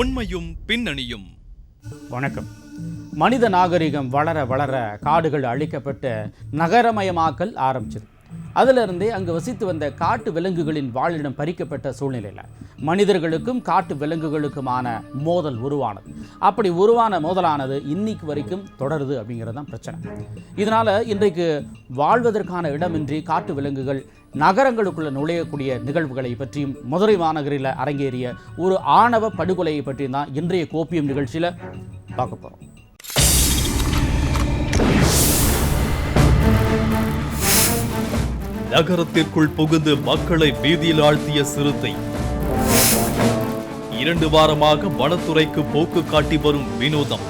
உண்மையும் பின்னணியும். வணக்கம். மனித நாகரிகம் வளர வளர காடுகள் அழிக்கப்பட்டு நகரமயமாக்கல் ஆரம்பிச்சது. அதிலிருந்தே அங்கு வசித்து வந்த காட்டு விலங்குகளின் வாழிடம் பறிக்கப்பட்ட சூழ்நிலையில் மனிதர்களுக்கும் காட்டு விலங்குகளுக்குமான மோதல் உருவானது. அப்படி உருவான மோதலானது இன்னைக்கு வரைக்கும் தொடருது அப்படிங்கிறது தான் பிரச்சனை. இதனால் இன்றைக்கு வாழ்வதற்கான இடமின்றி காட்டு விலங்குகள் நகரங்களுக்குள்ள நுழையக்கூடிய நிகழ்வுகளை பற்றியும் மதுரை மாநகரில் அரங்கேறிய ஒரு ஆணவ படுகொலையை பற்றியும் தான் இன்றைய கோப்பியம் நிகழ்ச்சியில் பார்க்க போகிறோம் நகரத்திற்குள் புகுந்து மக்களை வீதியில் ஆழ்த்திய சிறுத்தை. இரண்டு வாரமாக வனத்துறைக்கு போக்கு காட்டி வரும் வினோதம்.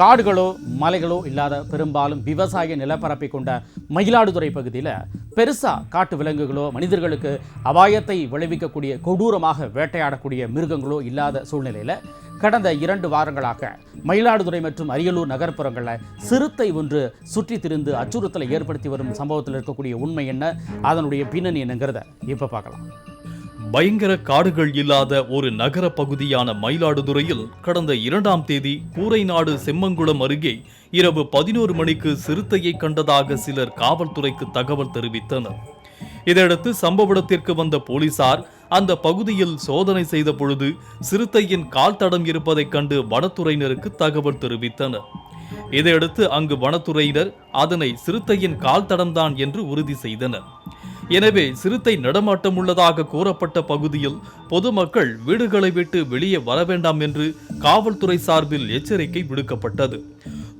காடுகளோ மலைகளோ இல்லாத பெரும்பாலும் விவசாய நிலப்பரப்பை கொண்ட மயிலாடுதுறை பகுதியில் பெருசாக காட்டு விலங்குகளோ மனிதர்களுக்கு அபாயத்தை விளைவிக்கக்கூடிய கொடூரமாக வேட்டையாடக்கூடிய மிருகங்களோ இல்லாத சூழ்நிலையில் கடந்த இரண்டு வாரங்களாக மயிலாடுதுறை மற்றும் அரியலூர் நகர்ப்புறங்களில் சிறுத்தை ஒன்று சுற்றி திரிந்து அச்சுறுத்தலை ஏற்படுத்தி வரும் சம்பவத்தில் இருக்கக்கூடிய உண்மை என்ன? அதனுடைய பின்னணி என்னங்கிறத இப்போ பார்க்கலாம். பயங்கர காடுகள் இல்லாத ஒரு நகர பகுதியான மயிலாடுதுறையில் கடந்த இரண்டாம் தேதி கூரைநாடு செம்மங்குளம் அருகே இரவு பதினோரு மணிக்கு சிறுத்தையை கண்டதாக சிலர் காவல்துறைக்கு தகவல் தெரிவித்தனர். இதையடுத்து சம்பவ இடத்திற்கு வந்த போலீசார் அந்த பகுதியில் சோதனை செய்த பொழுது சிறுத்தையின் கால் தடம் இருப்பதைக் கண்டு வனத்துறையினருக்கு தகவல் தெரிவித்தனர். இதையடுத்து அங்கு வனத்துறையினர் அதனை சிறுத்தையின் கால் தடம்தான் என்று உறுதி செய்தனர். எனவே சிறுத்தை நடமாட்டம் உள்ளதாக கூறப்பட்ட பகுதியில் பொதுமக்கள் வீடுகளை விட்டு வெளியே வர வேண்டாம் என்று காவல்துறை சார்பில் எச்சரிக்கை விடுக்கப்பட்டது.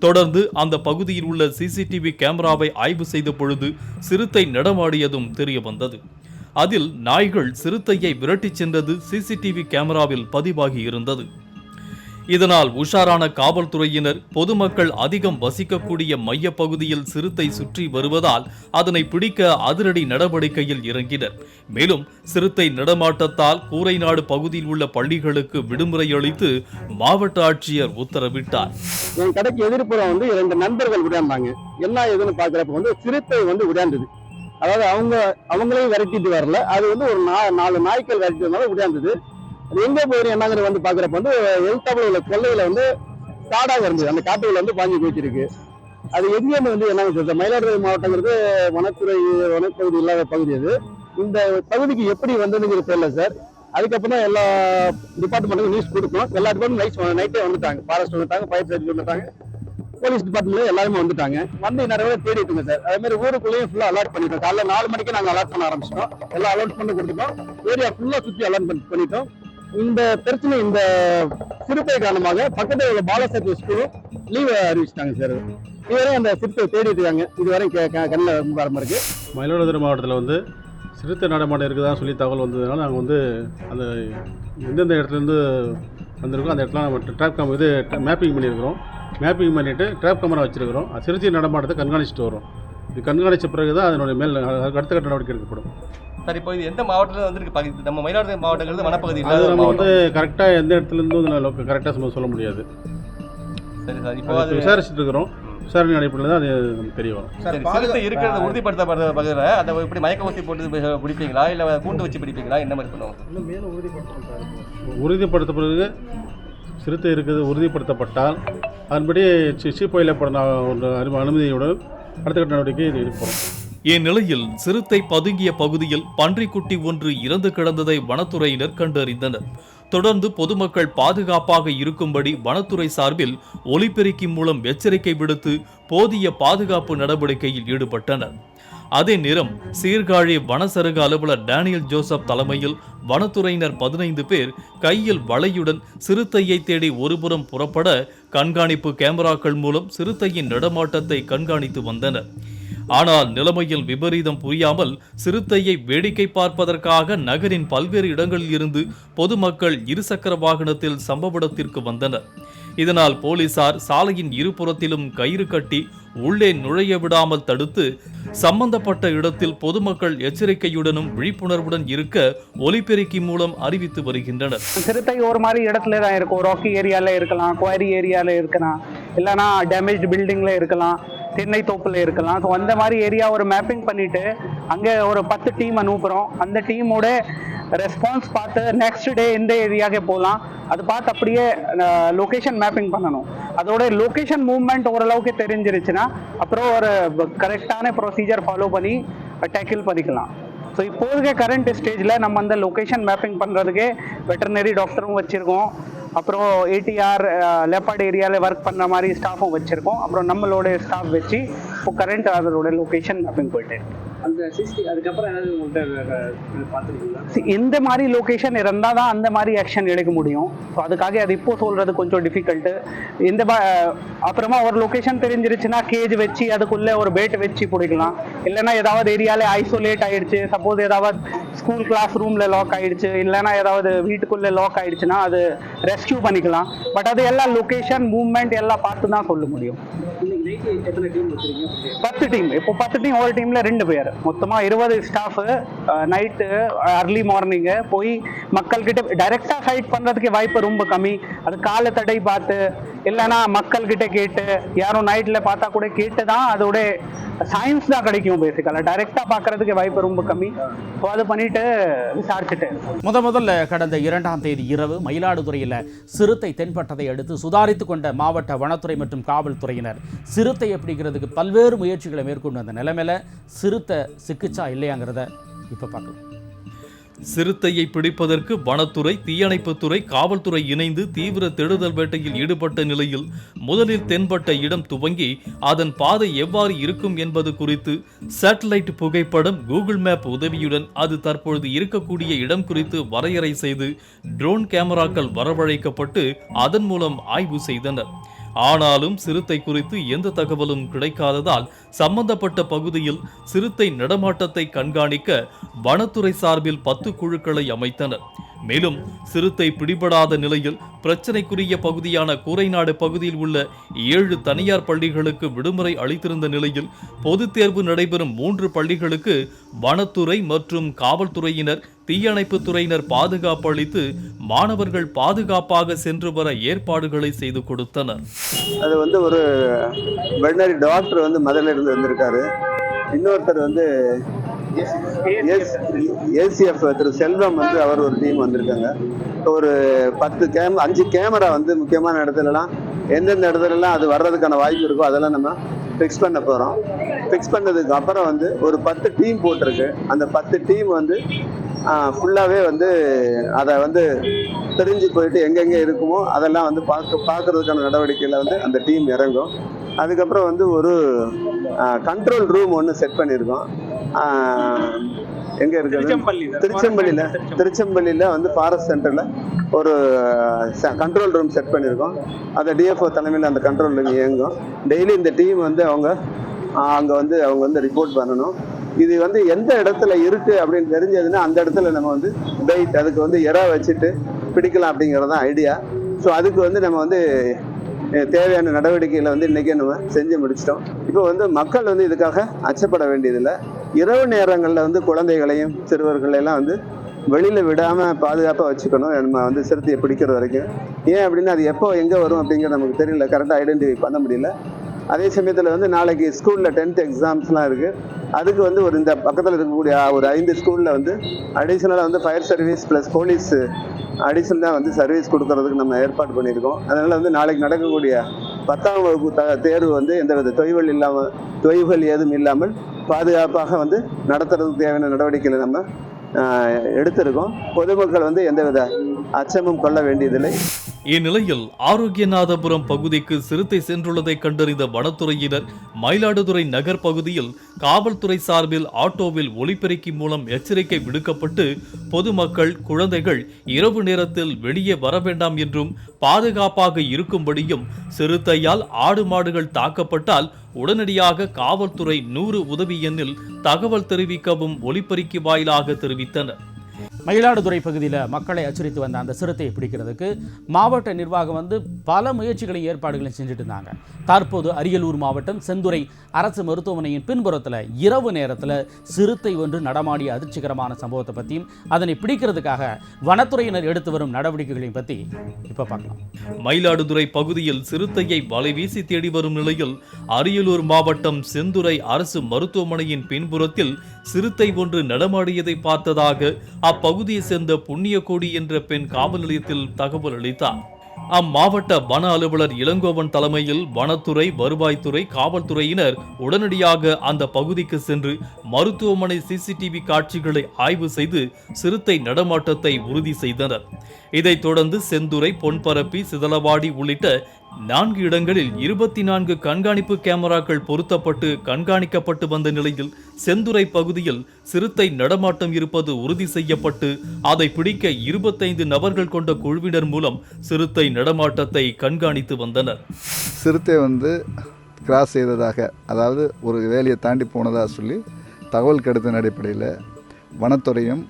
தொடர்ந்து அந்த பகுதியில் உள்ள சிசிடிவி கேமராவை ஆய்வு செய்த பொழுது சிறுத்தை நடமாடியதும் தெரிய வந்தது அதில் நாய்கள் சிறுத்தையை விரட்டிச் சென்றது சிசிடிவி கேமராவில் பதிவாகி இருந்தது. இதனால் உஷாரான காவல்துறையினர் பொதுமக்கள் அதிகம் வசிக்கக்கூடிய மைய பகுதியில் சிறுத்தை சுற்றி வருவதால் அதனை பிடிக்க அதிரடி நடவடிக்கையில் இறங்கினர். மேலும் சிறுத்தை நடமாட்டத்தால் கூரைநாடு பகுதியில் உள்ள பள்ளிகளுக்கு விடுமுறை அளித்து மாவட்ட ஆட்சியர் உத்தரவிட்டார். என் கடைக்கு எதிர்ப்புறம் வந்து இரண்டு நண்பர்கள் விடாண்டாங்க என்ன ஏதுன்னு பாக்குறப்ப வந்து சிறுத்தை வந்து உடையாந்தது அதாவது அவங்க அவங்களையும் விரட்டிட்டு வரல. அது வந்து ஒரு நா- நாலு நாய்க்கள் விரட்டிட்டு வந்தாலும் விடாந்தது. அது எங்க போயிரு என்னங்கிற வந்து பாக்குறப்ப வந்து எழுத்தாப்புல உள்ள கொள்ளையில் வந்து காடாக இருந்தது. அந்த காட்டுக்குள்ள வந்து பாஞ்சு போயிட்டு அது எங்கேருந்து வந்து என்னங்க சொல்றது மயிலாடுதுறை மாவட்டங்கிறது வனத்துறை வனப்பகுதி இல்லாத பகுதி அது. இந்த பகுதிக்கு எப்படி வந்ததுங்கிற தெரியல சார். அதுக்கப்புறம் தான் எல்லா டிபார்ட்மெண்ட்டுக்கும் நியூஸ் கொடுக்கணும் எல்லா டிபார்ட்மெண்ட் நைட் நைட்டே வந்துட்டாங்க. ஃபாரஸ்ட் வந்துட்டாங்க ஃபயர் சர்வீஸ் வந்துட்டாங்க. போலீஸ் டிபார்ட்மெண்ட்ல எல்லாருமே வந்துட்டாங்க. வந்து நிறைய பேர் தேடிட்டுங்க சார். அதே மாதிரி ஊருக்குள்ளேயும் ஃபுல்லாக அலாட் பண்ணிட்டோம். காலைல நாலு மணிக்கு நாங்கள் அலாட் பண்ண ஆரம்பிச்சிட்டோம். எல்லாம் அலாட் பண்ணி கொடுத்துட்டோம். ஏரியா ஃபுல்லாக சுற்றி அலாட் பண்ணிட்டோம். இந்த பிரச்சனை இந்த சிறுத்தை காரணமாக பக்கத்தில் உள்ள பாலசக்தி ஸ்கூலும் லீவ் அறிவிச்சிட்டாங்க சார் இதுவரை அந்த சிறுத்தை தேடிட்டு இருக்காங்க. இதுவரை கண்ணில் ரொம்ப இருக்குது இருக்கு. மயிலாடுதுறை மாவட்டத்தில் வந்து சிறுத்தை நடமாட்டம் இருக்குதா சொல்லி தகவல் வந்ததுனால நாங்கள் வந்து அந்த எந்தெந்த இடத்துலேருந்து வந்திருக்கோம் அந்த இடத்துல நம்ம ட்ராப் கேம் இது மேப்பிங் பண்ணியிருக்கிறோம். மேப்பிங் பண்ணிவிட்டு ட்ராப் கேமரா வச்சுருக்கிறோம். சிறுத்தை நடமாட்டத்தை கண்காணிச்சிட்டு வரோம் இது கண்காணித்த பிறகு தான் அதனுடைய மேல் அடுத்த கட்ட நடவடிக்கை எடுக்கப்படும். சார் இப்போ இது எந்த மாவட்டத்தில் வந்திருக்கு? பகுதி நம்ம மயிலாடுதுறை மாவட்டங்கிறது வனப்பகுதி அது நம்ம வந்து கரெக்டாக எந்த இடத்துலேருந்து கரெக்டாக சொல்ல முடியாது. சரி சார். இப்போ அது விசாரிச்சுட்டு இருக்கிறோம் விசாரணை அடிப்படையில் தான் அது நமக்கு தெரிய வரும். சரி சிறுத்தை இருக்கிறத உறுதிப்படுத்தப்படுற பகுதியில் அதை எப்படி மயக்க ஊசி போட்டு பிடிப்பீங்களா? இல்லை கூண்டு வச்சு பிடிப்பீங்களா? என்ன மாதிரி பண்ணுவோம் உறுதிப்படுத்தப்படுறது சிறுத்தை இருக்குது உறுதிப்படுத்தப்பட்டால் அதன்படி சி சீப்போயிலப்பட அனுமதியுடன் அடுத்த கட்ட நடவடிக்கை எடுப்போம். இந்நிலையில் சிறுத்தை பதுங்கிய பகுதியில் பன்றிக்குட்டி ஒன்று இறந்து கிடந்ததை வனத்துறையினர் கண்டறிந்தனர். தொடர்ந்து பொதுமக்கள் பாதுகாப்பாக இருக்கும்படி வனத்துறை சார்பில் ஒலிபெருக்கி மூலம் எச்சரிக்கை விடுத்து போதிய பாதுகாப்பு நடவடிக்கையில் ஈடுபட்டனர். அதே நேரம் சீர்காழி வனசருக அலுவலர் டேனியல் ஜோசப் தலைமையில் வனத்துறையினர் பதினைந்து பேர் கையில் வலையுடன் சிறுத்தையை தேடி ஒருபுறம் புறப்பட கண்காணிப்பு கேமராக்கள் மூலம் சிறுத்தையின் நடமாட்டத்தை கண்காணித்து வந்தனர். ஆனால் நிலைமையில் விபரீதம் புரியாமல் சிறுத்தையை வேடிக்கை பார்ப்பதற்காக நகரின் பல்வேறு இடங்களில் இருந்து பொதுமக்கள் இருசக்கர வாகனத்தில் சம்பவ இடத்திற்கு வந்தனர். இதனால் போலீசார் சாலையின் இருபுறத்திலும் கயிறு கட்டி உள்ளே நுழைய விடாமல் தடுத்து சம்பந்தப்பட்ட இடத்தில் பொதுமக்கள் எச்சரிக்கையுடனும் விழிப்புணர்வுடன் இருக்க ஒலிபெருக்கி மூலம் அறிவித்து வருகின்றனர். சிறுத்தை ஒரு மாதிரி இடத்துல தான் இருக்கும். ராக்கி ஏரியால இருக்கலாம் குவாரி ஏரியால இருக்கலாம். இல்லைன்னா டேமேஜ் பில்டிங்கில் இருக்கலாம். தென்னை தோப்பில் இருக்கலாம். ஸோ அந்த மாதிரி ஏரியா ஒரு மேப்பிங் பண்ணிட்டு அங்கே ஒரு பத்து டீம் அனுப்புகிறோம் அந்த டீமோட ரெஸ்பான்ஸ் பார்த்து நெக்ஸ்ட் டே எந்த ஏரியாவுக்கு போகலாம் அது பார்த்து அப்படியே லொக்கேஷன் மேப்பிங் பண்ணணும். அதோட லொகேஷன் மூவ்மெண்ட் ஓரளவுக்கு தெரிஞ்சிருச்சுன்னா அப்புறம் ஒரு கரெக்டான ப்ரொசீஜர் ஃபாலோ பண்ணி டேக்கிள் பண்ணிக்கலாம். ஸோ இப்போதைக்கு கரண்ட் ஸ்டேஜில் நம்ம அந்த லொகேஷன் மேப்பிங் பண்ணுறதுக்கு வெட்டர்னரி டாக்டரும் வச்சுருக்கோம். அப்புறம் ஏடிஆர் லெப்பாட் ஏரியாவில் ஒர்க் பண்ணுற மாதிரி ஸ்டாஃபும் வச்சுருக்கோம். அப்புறம் நம்மளோட ஸ்டாஃப் வச்சு இப்போ கரண்ட் அதோட லொகேஷன் அப்படின்னு போயிட்டு இருக்கு. இந்த மாதிரி லொகேஷன் இருந்தால் தான் அந்த மாதிரி ஆக்ஷன் எடுக்க முடியும். ஸோ அதுக்காக அது இப்போ சொல்கிறது கொஞ்சம் டிஃபிகல்ட்டு இந்த அப்புறமா ஒரு லொகேஷன் தெரிஞ்சிருச்சுன்னா கேஜ் வச்சு அதுக்குள்ளே ஒரு பேட் வச்சு பிடிக்கலாம். இல்லைன்னா ஏதாவது ஏரியாவில் ஐசோலேட் ஆயிடுச்சு. சப்போஸ் ஏதாவது ஸ்கூல் கிளாஸ் ரூமில் லாக் ஆயிடுச்சு. இல்லைன்னா ஏதாவது வீட்டுக்குள்ளே லாக் ஆயிடுச்சுன்னா அது ரெஸ்கியூ பண்ணிக்கலாம். பட் அது எல்லாம் லொகேஷன் மூவ்மெண்ட் எல்லாம் பார்த்து தான் சொல்ல முடியும். பத்து டீம் இப்போ பத்து டீம் ஒரு டீம்ல ரெண்டு பேர். மொத்தமா இருபது ஸ்டாஃப் நைட்டு அர்லி மார்னிங்கு போய் மக்கள்கிட்ட டைரக்டா ஃபைட் பண்றதுக்கு வாய்ப்பு ரொம்ப கம்மி. அது கால தடை பார்த்து இல்லைன்னா மக்கள்கிட்ட கேட்டு யாரும் நைட்ல பார்த்தா கூட கேட்டு தான் அதோட சயின்ஸ் தான் கிடைக்கும் பேசிக்கலாக டைரக்டா பார்க்கறதுக்கு வாய்ப்பு ரொம்ப கம்மி. ஸோ அது பண்ணிட்டு விசாரிச்சுட்டு. முத முதல்ல கடந்த இரண்டாம் தேதி இரவு மயிலாடுதுறையில் சிறுத்தை தென்பட்டதை அடுத்து சுதாரித்து கொண்ட மாவட்ட வனத்துறை மற்றும் காவல்துறையினர் சிறுத்தையை பிடிக்கிறதுக்கு பல்வேறு முயற்சிகளை மேற்கொண்டு அந்த நிலைமையில சிறுத்தை சிக்கிச்சா இல்லையாங்கிறத இப்போ பார்க்கலாம். சிறுத்தையை பிடிப்பதற்கு வனத்துறை தீயணைப்புத்துறை காவல்துறை இணைந்து தீவிர தேடுதல் வேட்டையில் ஈடுபட்ட நிலையில் முதலில் தென்பட்ட இடம் துவங்கி அதன் பாதை எவ்வாறு இருக்கும் என்பது குறித்து சேட்டலைட் புகைப்படம் கூகுள் மேப் உதவியுடன் அது தற்பொழுது இருக்கக்கூடிய இடம் குறித்து வரையறை செய்து ட்ரோன் கேமராக்கள் வரவழைக்கப்பட்டு அதன் மூலம் ஆய்வு செய்தனர். ஆனாலும் சிறுத்தை குறித்து எந்த தகவலும் கிடைக்காததால் சம்பந்தப்பட்ட பகுதியில் சிறுத்தை நடமாட்டத்தை கண்காணிக்க வனத்துறை சார்பில் பத்து குழுக்களை அமைத்தனர். மேலும் சிறுத்தை பிடிபடாத நிலையில் பிரச்சனைக்குரிய பகுதியான கூரைநாடு பகுதியில் உள்ள ஏழு தனியார் பள்ளிகளுக்கு விடுமுறை அளித்திருந்த நிலையில் பொதுத் தேர்வு நடைபெறும் மூன்று பள்ளிகளுக்கு வனத்துறை மற்றும் காவல்துறையினர் தீயணைப்புத் துறையினர் பாதுகாப்பு அளித்து மாணவர்கள் பாதுகாப்பாக சென்று வர ஏற்பாடுகளை செய்து கொடுத்தனர். அது வந்து ஒரு டாக்டர் வந்து மதுரையிலிருந்து வந்திருக்காரு. இன்னொருத்தர் வந்து ஏசிஎஃப் திரு செல்வம் வந்து அவர் ஒரு டீம் வந்திருக்காங்க. ஒரு பத்து கேம் அஞ்சு கேமரா வந்து முக்கியமான இடத்துலலாம் எந்தெந்த இடத்துலலாம் அது வர்றதுக்கான வாய்ப்பு இருக்கோ அதெல்லாம் நம்ம ஃபிக்ஸ் பண்ண போகிறோம் ஃபிக்ஸ் பண்ணதுக்கு அப்புறம் வந்து ஒரு பத்து டீம் போட்டிருக்கு. அந்த பத்து டீம் வந்து ஃபுல்லாகவே வந்து அதை வந்து தெரிஞ்சு போயிட்டு எங்கெங்கே இருக்குமோ அதெல்லாம் வந்து பார்க்க பார்க்கறதுக்கான நடவடிக்கையில் வந்து அந்த டீம் இறங்கும். அதுக்கப்புறம் வந்து ஒரு கண்ட்ரோல் ரூம் ஒன்று செட் பண்ணியிருக்கோம். எங்கே இருக்குது? திருச்செம்பள்ளியில். திருச்செம்பள்ளியில். வந்து ஃபாரஸ்ட் சென்டரில் ஒரு கண்ட்ரோல் ரூம் செட் பண்ணியிருக்கோம். அதை டிஎஃப்ஓ தலைமையில் அந்த கண்ட்ரோல் ரூம் இயங்கும். டெய்லி இந்த டீம் வந்து அவங்க அங்கே வந்து அவங்க வந்து ரிப்போர்ட் பண்ணணும். இது வந்து எந்த இடத்துல இருக்கு அப்படின்னு தெரிஞ்சதுன்னா அந்த இடத்துல நம்ம வந்து பெயிட் அதுக்கு வந்து இறா வச்சுட்டு பிடிக்கலாம் அப்படிங்கிறது தான் ஐடியா ஸோ அதுக்கு வந்து நம்ம வந்து தேவையான நடவடிக்கைகளை வந்து இன்றைக்கே நம்ம செஞ்சு முடிச்சிட்டோம். இப்போ வந்து மக்கள் வந்து இதுக்காக அச்சப்பட வேண்டியதில்லை. இரவு நேரங்களில் வந்து குழந்தைகளையும் சிறுவர்களையெல்லாம் வந்து வெளியில் விடாமல் பாதுகாப்பாக வச்சுக்கணும். நம்ம வந்து சிறுத்தையை பிடிக்கிற வரைக்கும். ஏன் அப்படின்னா அது எப்போ எங்கே வரும் அப்படிங்கிறது நமக்கு தெரியல. கரெக்டாக ஐடென்டிஃபை பண்ண முடியல. அதே சமயத்தில் வந்து நாளைக்கு ஸ்கூலில் டென்த் எக்ஸாம்ஸ்லாம் இருக்குது அதுக்கு வந்து ஒரு இந்த பக்கத்தில் இருக்கக்கூடிய ஒரு ஐந்து ஸ்கூலில் வந்து அடிஷ்னலாக வந்து ஃபயர் சர்வீஸ் ப்ளஸ் போலீஸ் அடிஷ்னலாக வந்து சர்வீஸ் கொடுக்கறதுக்கு நம்ம ஏற்பாடு பண்ணியிருக்கோம். அதனால் வந்து நாளைக்கு நடக்கக்கூடிய பத்தாம் வகுப்பு த தேர்வு வந்து எந்தவித தொய்வுகள் இல்லாமல் தொய்வுகள் ஏதும் இல்லாமல் பாதுகாப்பாக வந்து நடத்துறதுக்கு தேவையான நடவடிக்கைகளை நம்ம எடுத்திருக்கோம். பொதுமக்கள் வந்து எந்தவித அச்சமும் கொள்ள வேண்டியதில்லை. இந்நிலையில் ஆரோக்கியநாதபுரம் பகுதிக்கு சிறுத்தை சென்றுள்ளதை கண்டறிந்த வனத்துறையினர் மயிலாடுதுறை நகர் பகுதியில் காவல்துறை சார்பில் ஆட்டோவில் ஒலிபெருக்கி மூலம் எச்சரிக்கை விடுக்கப்பட்டு பொதுமக்கள் குழந்தைகள் இரவு நேரத்தில் வெளியே வர வேண்டாம் என்றும் பாதுகாப்பாக இருக்கும்படியும் சிறுத்தையால் ஆடு மாடுகள் தாக்கப்பட்டால் உடனடியாக காவல்துறை நூறு உதவி எண்ணில் தகவல் தெரிவிக்கவும் ஒலிபெருக்கி வாயிலாக தெரிவித்தனர். மயிலாடுதுறை பகுதியில் மக்களை அச்சுறுத்தி வந்த அந்த சிறுத்தையை பிடிக்கிறதுக்கு மாவட்ட நிர்வாகம் வந்து பல முயற்சிகளையும் ஏற்பாடுகளையும் செஞ்சுட்டு இருந்தாங்க. தற்போது அரியலூர் மாவட்டம் செந்துறை அரசு மருத்துவமனையின் பின்புறத்தில் இரவு நேரத்தில் சிறுத்தை ஒன்று நடமாடிய அதிர்ச்சிகரமான சம்பவத்தை பற்றியும் அதனை பிடிக்கிறதுக்காக வனத்துறையினர் எடுத்து வரும் நடவடிக்கைகளையும் பற்றி இப்போ பார்க்கலாம். மயிலாடுதுறை பகுதியில் சிறுத்தையை வலை வீசி தேடி வரும் நிலையில் அரியலூர் மாவட்டம் செந்துறை அரசு மருத்துவமனையின் பின்புறத்தில் சிறுத்தை ஒன்று நடமாடியதை பார்த்ததாக அப்பகுதியை சேர்ந்த புண்ணியகோடி என்ற பெண் காவல் நிலையத்தில் தகவல் அளித்தார். அம்மாவட்ட வன அலுவலர் இளங்கோவன் தலைமையில் வனத்துறை வருவாய்த்துறை காவல்துறையினர் உடனடியாக அந்த பகுதிக்கு சென்று மருத்துவமனை சிசிடிவி காட்சிகளை ஆய்வு செய்து சிறுத்தை நடமாட்டத்தை உறுதி செய்தனர். இதைத் தொடர்ந்து செந்துறை பொன்பரப்பி சிதலவாடி உள்ளிட்ட நான்கு இடங்களில் இருபத்தி நான்கு கண்காணிப்பு கேமராக்கள் பொருத்தப்பட்டு கண்காணிக்கப்பட்டு வந்த நிலையில் செந்துறை பகுதியில் சிறுத்தை நடமாட்டம் இருப்பது உறுதி செய்யப்பட்டு அதை பிடிக்க இருபத்தைந்து நபர்கள் கொண்ட குழுவினர் மூலம் சிறுத்தை நடமாட்டத்தை கண்காணித்து வந்தனர். சிறுத்தை வந்து கிராஸ் செய்ததாக அதாவது ஒரு வேலையை தாண்டி போனதாக சொல்லி தகவல் கெடுத்த அடிப்படையில் வனத்துறையும்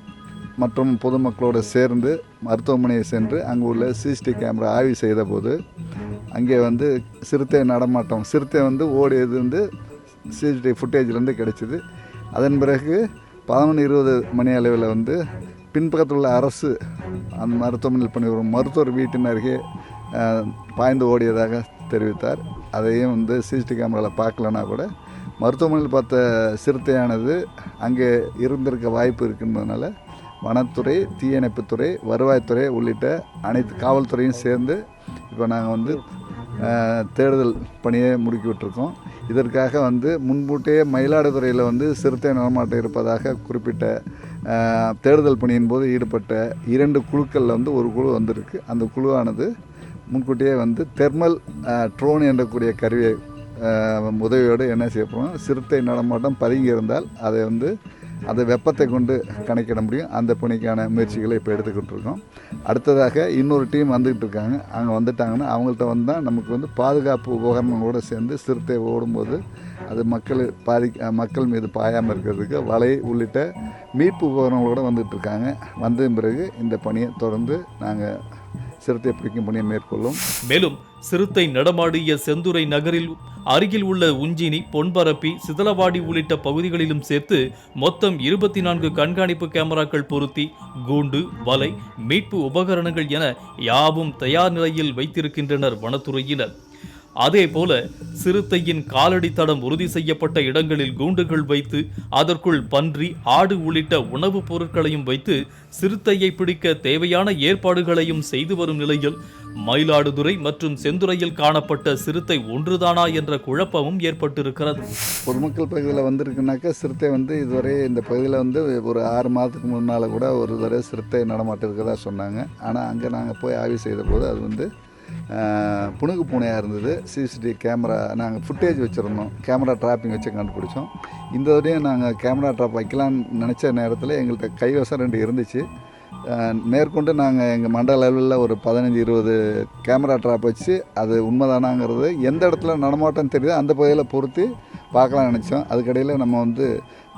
மற்றும் பொதுமக்களோடு சேர்ந்து மருத்துவமனையை சென்று அங்கே உள்ள சிசிடிவி கேமரா ஆய்வு செய்தபோது அங்கே வந்து சிறுத்தை நடமாட்டம் சிறுத்தை வந்து ஓடியது வந்து சிசிடிவி ஃபுட்டேஜ்லேருந்து கிடைச்சிது. அதன் பிறகு பதினொன்று இருபது மணி அளவில் வந்து பின்பக்கத்தில் உள்ள அரசு அந்த மருத்துவமனையில் பணிபுரியும் மருத்துவர் வீட்டின் அருகே பாய்ந்து ஓடியதாக தெரிவித்தார். அதையும் வந்து சிசிடிவி கேமராவில் பார்க்கலனா கூட மருத்துவமனையில் பார்த்த சிறுத்தையானது அங்கே இருந்திருக்க வாய்ப்பு இருக்கின்றதுனால வனத்துறை தீயணைப்புத்துறை வருவாய்த்துறை உள்ளிட்ட அனைத்து காவல்துறையும் சேர்ந்து இப்போ நாங்கள் வந்து தேடுதல் பணியை முடுக்கி விட்டுருக்கோம் இதற்காக வந்து முன்கூட்டியே மயிலாடுதுறையில் வந்து சிறுத்தை நடமாட்டம் இருப்பதாக குறிப்பிட்ட தேடுதல் பணியின் போது ஈடுபட்ட இரண்டு குழுக்களில் வந்து ஒரு குழு வந்திருக்கு. அந்த குழுவானது முன்கூட்டியே வந்து தெர்மல் ட்ரோன் என்றக்கூடிய கருவியை உதவியோடு என்ன செய்யப்படும் சிறுத்தை நடமாட்டம் பதுங்கி இருந்தால் அதை வந்து அதை வெப்பத்தை கொண்டு கணக்கிட முடியும். அந்த பணிக்கான முயற்சிகளை இப்போ எடுத்துக்கிட்டு இருக்கோம் அடுத்ததாக இன்னொரு டீம் வந்துக்கிட்டு இருக்காங்க. அங்கே வந்துட்டாங்கன்னா அவங்கள்ட்ட வந்தால் நமக்கு வந்து பாதுகாப்பு உபகரணங்களோடு சேர்ந்து சிறுத்தை ஓடும்போது அது மக்கள் பாதி மக்கள் மீது பாயாமல் இருக்கிறதுக்கு வலை உள்ளிட்ட மீட்பு உபகரணங்களோடு வந்துட்டு இருக்காங்க. வந்த பிறகு இந்த பணியை தொடர்ந்து நாங்கள் சிறுத்தை பிடிக்கும் பணியை மேற்கொள்ளும். மேலும் சிறுத்தை நடமாடிய செந்துறை நகரில் அருகில் உள்ள உஞ்சினி பொன்பரப்பி சிதலவாடி உள்ளிட்ட பகுதிகளிலும் சேர்த்து மொத்தம் இருபத்தி நான்கு கண்காணிப்பு கேமராக்கள் பொருத்தி கூண்டு வலை மீட்பு உபகரணங்கள் என யாவும் தயார் நிலையில் வைத்திருக்கின்றனர் வனத்துறையினர். அதே போல சிறுத்தையின் காலடி தடம் உறுதி செய்யப்பட்ட இடங்களில் கூண்டுகள் வைத்து அதற்குள் பன்றி ஆடு உள்ளிட்ட உணவுப் பொருட்களையும் வைத்து சிறுத்தையை பிடிக்க தேவையான ஏற்பாடுகளையும் செய்து வரும் நிலையில் மயிலாடுதுறை மற்றும் செந்துறையில் காணப்பட்ட சிறுத்தை ஒன்றுதானா என்ற குழப்பமும் ஏற்பட்டிருக்கிறது. பொதுமக்கள் பகுதியில் வந்திருக்குனாக்கா சிறுத்தை வந்து இதுவரை இந்த பகுதியில் வந்து ஒரு ஆறு மாதத்துக்கு முன்னால் கூட ஒரு தடவை சிறுத்தை நடமாட்டம் சொன்னாங்க. ஆனால் அங்கே நாங்கள் போய் ஆய்வு செய்த போது அது வந்து புணுகு பூனையாக இருந்தது. சிசிடிவி கேமரா நாங்கள் ஃபுட்டேஜ் வச்சுருந்தோம். கேமரா ட்ராப்பிங் வச்சு கண்டுபிடிச்சோம். இந்த தடையும் நாங்கள் கேமரா ட்ராப் வைக்கலாம்னு நினச்ச நேரத்தில் எங்கள்கிட்ட கைவசம் ரெண்டு இருந்துச்சு. மேற்கொண்டு நாங்கள் எங்கள் மண்டல லெவலில் ஒரு பதினஞ்சு இருபது கேமரா ட்ராப் வச்சு அது உண்மைதானாங்கிறது எந்த இடத்துல நடமாட்டம் தெரியுதோ அந்த பகுதியில் பொருத்தி பார்க்கலாம் நினச்சோம். அதுக்கடையில் நம்ம வந்து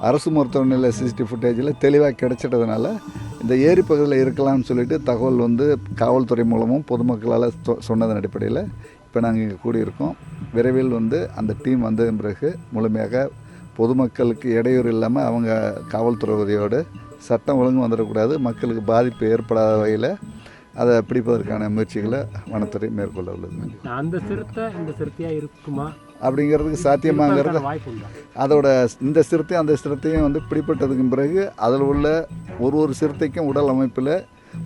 அரசு மருத்துவமனையில் சிசிடிவி ஃபுட்டேஜில் தெளிவாக கிடைச்சிட்டதுனால இந்த ஏரி பகுதியில் இருக்கலாம்னு சொல்லிட்டு தகவல் வந்து காவல்துறை மூலமும் பொதுமக்களால் சொ- சொன்னதன் அடிப்படையில் இப்போ நாங்கள் இங்கே கூடியிருக்கோம். விரைவில் வந்து அந்த டீம் வந்ததன் பிறகு முழுமையாக பொதுமக்களுக்கு இடையூறு இல்லாமல் அவங்க காவல்துறை உதவியோடு சட்டம் ஒழுங்கு வந்துடக்கூடாது மக்களுக்கு பாதிப்பு ஏற்படாத வகையில் அதை பிடிப்பதற்கான முயற்சிகளை வனத்துறை மேற்கொள்ள உள்ளது. அந்த சிறுத்தை இந்த சிறுத்தையாக இருக்குமா? அப்படிங்கிறதுக்கு சாத்தியமாங்கிறது அதோட இந்த சிறுத்தை அந்த சிறுத்தையும் வந்து பிடிப்பட்டதுக்கு பிறகு அதில் உள்ள ஒரு ஒரு சிறுத்தைக்கும் உடல் அமைப்பில்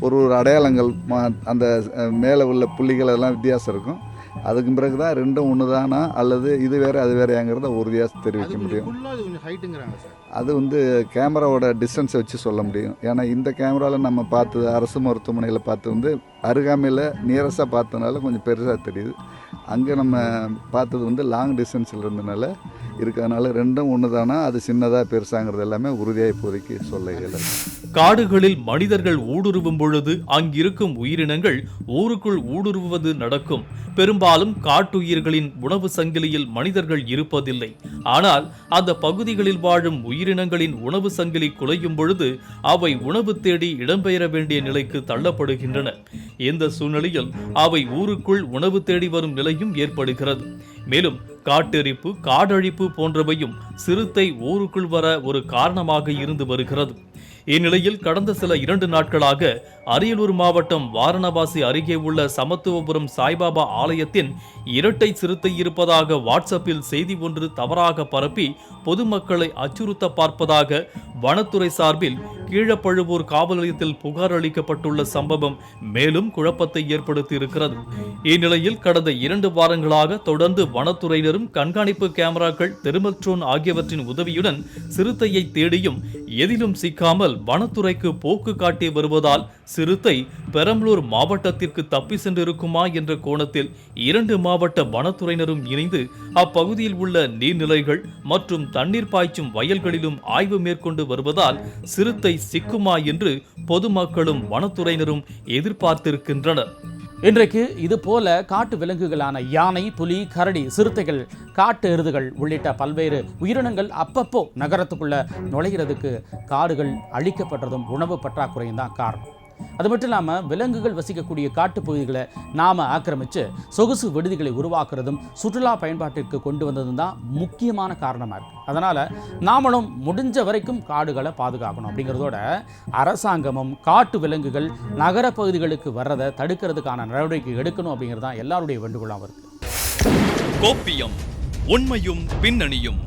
ஒரு ஒரு அடையாளங்கள் மா அந்த மேலே உள்ள புள்ளிகள் எல்லாம் வித்தியாசம் இருக்கும். அதுக்கு பிறகு தான் ரெண்டும் ஒன்று தானா அல்லது இது வேறு அது வேறையாங்கிறத உறுதியாக தெரிவிக்க முடியும். அது வந்து கேமராவோட டிஸ்டன்ஸை வச்சு சொல்ல முடியும். ஏன்னா இந்த கேமராவில் நம்ம பார்த்தது அரசு மருத்துவமனையில் பார்த்து வந்து அருகாமையில் நியரஸாக பார்த்தனால கொஞ்சம் பெருசாக தெரியுது. அங்கே நம்ம பார்த்தது வந்து லாங் டிஸ்டன்ஸில் இருந்தனால இருக்கிறதுனால ரெண்டும் ஒன்று தானா அது சின்னதாக பெருசாங்கிறது எல்லாமே உறுதியாக இப்போதைக்கு சொல்ல இயலாது காடுகளில் மனிதர்கள் ஊடுருவும் பொழுது அங்கிருக்கும் உயிரினங்கள் ஊருக்குள் ஊடுருவுவது நடக்கும். பெரும்பாலும் காட்டுயிர்களின் உணவு சங்கிலியில் மனிதர்கள் இருப்பதில்லை. ஆனால் அந்த பகுதிகளில் வாழும் உயிரினங்களின் உணவு சங்கிலி குலையும் பொழுது அவை உணவு தேடி இடம்பெயர வேண்டிய நிலைக்கு தள்ளப்படுகின்றன. இந்த சூழ்நிலையில் அவை ஊருக்குள் உணவு தேடி வரும் நிலை நிலையும் ஏற்படுகிறது. மேலும் காட்டெரிப்பு காடழிப்பு போன்றவையும் சிறுத்தை ஊருக்குள் வர ஒரு காரணமாக இருந்து வருகிறது. இந்நிலையில் கடந்த சில இரண்டு நாட்களாக அரியலூர் மாவட்டம் வாரணவாசி அருகே உள்ள சமத்துவபுரம் சாய்பாபா ஆலயத்தின் இரட்டை சிறுத்தை இருப்பதாக வாட்ஸ்அப்பில் செய்தி ஒன்று தவறாக பரப்பி பொதுமக்களை அச்சுறுத்த பார்ப்பதாக வனத்துறை சார்பில் கீழப்பழுவூர் காவல் நிலையத்தில் புகார் அளிக்கப்பட்டுள்ள சம்பவம் மேலும் குழப்பத்தை ஏற்படுத்தி இருக்கிறது இந்நிலையில் கடந்த இரண்டு வாரங்களாக தொடர்ந்து வனத்துறையினரும் கண்காணிப்பு கேமராக்கள் தெருமற்றோன் ஆகியவற்றின் உதவியுடன் சிறுத்தையை தேடியும் எதிலும் சிக்காமல் வனத்துறைக்கு போக்கு காட்டி வருவதால் சிறுத்தை பெரம்பலூர் மாவட்டத்திற்கு தப்பி சென்றிருக்குமா என்ற கோணத்தில் இரண்டு மாவட்ட வனத்துறையினரும் இணைந்து அப்பகுதியில் உள்ள நீர்நிலைகள் மற்றும் தண்ணீர் பாய்ச்சும் வயல்களிலும் ஆய்வு மேற்கொண்டு வருவதால் சிறுத்தை சிக்குமா என்று பொதுமக்களும் வனத்துறையினரும் எதிர்பார்த்திருக்கின்றனர். இன்றைக்கு இது போல காட்டு விலங்குகளான யானை புலி கரடி சிறுத்தைகள் காட்டு எருதுகள் உள்ளிட்ட பல்வேறு உயிரினங்கள் அப்பப்போ நகரத்துக்குள்ள நுழைகிறதுக்கு காடுகள் அழிக்கப்படுறதும் உணவு பற்றாக்குறையும் தான் காரணம். அது மட்டும் இல்லாமல் விலங்குகள் வசிக்கக்கூடிய காட்டுப் பகுதிகளை நாம் ஆக்கிரமித்து சொகுசு விடுதிகளை உருவாக்குறதும் சுற்றுலா பயன்பாட்டிற்கு கொண்டு வந்ததும் தான் முக்கியமான காரணமாக இருக்குது அதனால் நாமளும் முடிஞ்ச வரைக்கும் காடுகளை பாதுகாக்கணும். அப்படிங்கிறதோட அரசாங்கமும் காட்டு விலங்குகள் நகர பகுதிகளுக்கு வர்றதை தடுக்கிறதுக்கான நடவடிக்கை எடுக்கணும் அப்படிங்கிறது தான் எல்லாருடைய வேண்டுகோளாகவும் இருக்குது கோப்பியம் உண்மையும் பின்னணியும்.